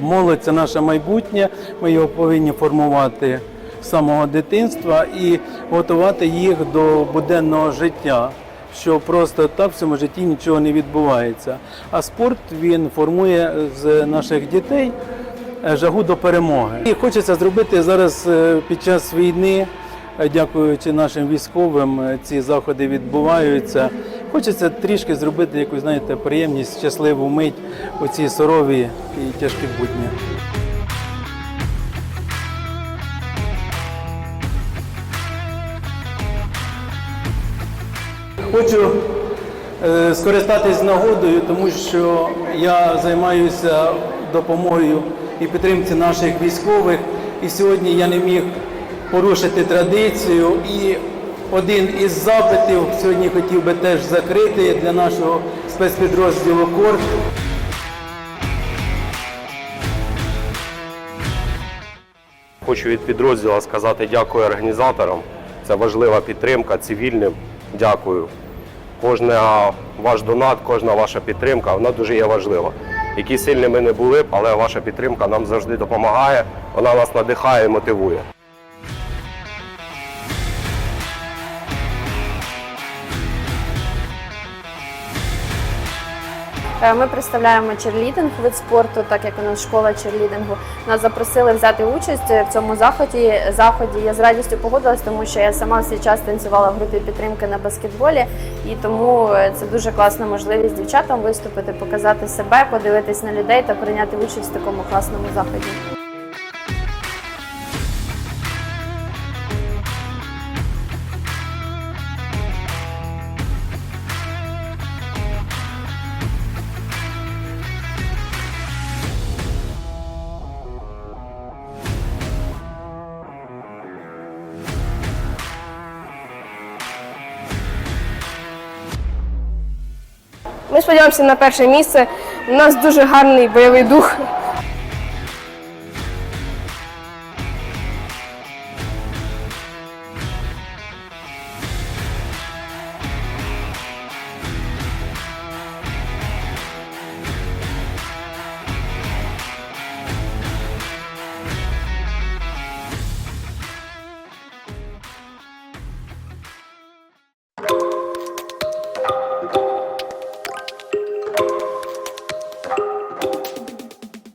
Молодь це наше майбутнє. Ми його повинні формувати з самого дитинства і готувати їх до буденного життя. Що просто так в цьому житті нічого не відбувається. А спорт він формує з наших дітей е, жагу до перемоги. І хочеться зробити зараз е, під час війни, е, дякуючи нашим військовим, ці заходи відбуваються. Хочеться трішки зробити якусь, знаєте, приємність, щасливу мить у ці сурові і тяжкі будні. Хочу е, скористатись нагодою, тому що я займаюся допомогою і підтримці наших військових. І сьогодні я не міг порушити традицію. І один із запитів сьогодні хотів би теж закрити для нашого спецпідрозділу КОРД. Хочу від підрозділу сказати дякую організаторам. Це важлива підтримка цивільним. Дякую. Кожна ваш донат, кожна ваша підтримка, вона дуже є важлива. Які сильні ми не були б, але ваша підтримка нам завжди допомагає, вона нас надихає і мотивує. Ми представляємо черлідинг вид спорту, так як у нас школа черлідингу. Нас запросили взяти участь в цьому заході. Заході я з радістю погодилась, тому що я сама в свій час танцювала в групі підтримки на баскетболі, і тому е, це дуже класна можливість дівчатам виступити, показати себе, подивитись на людей та прийняти участь в такому класному заході. Ми сподіваємося на перше місце. У нас дуже гарний бойовий дух.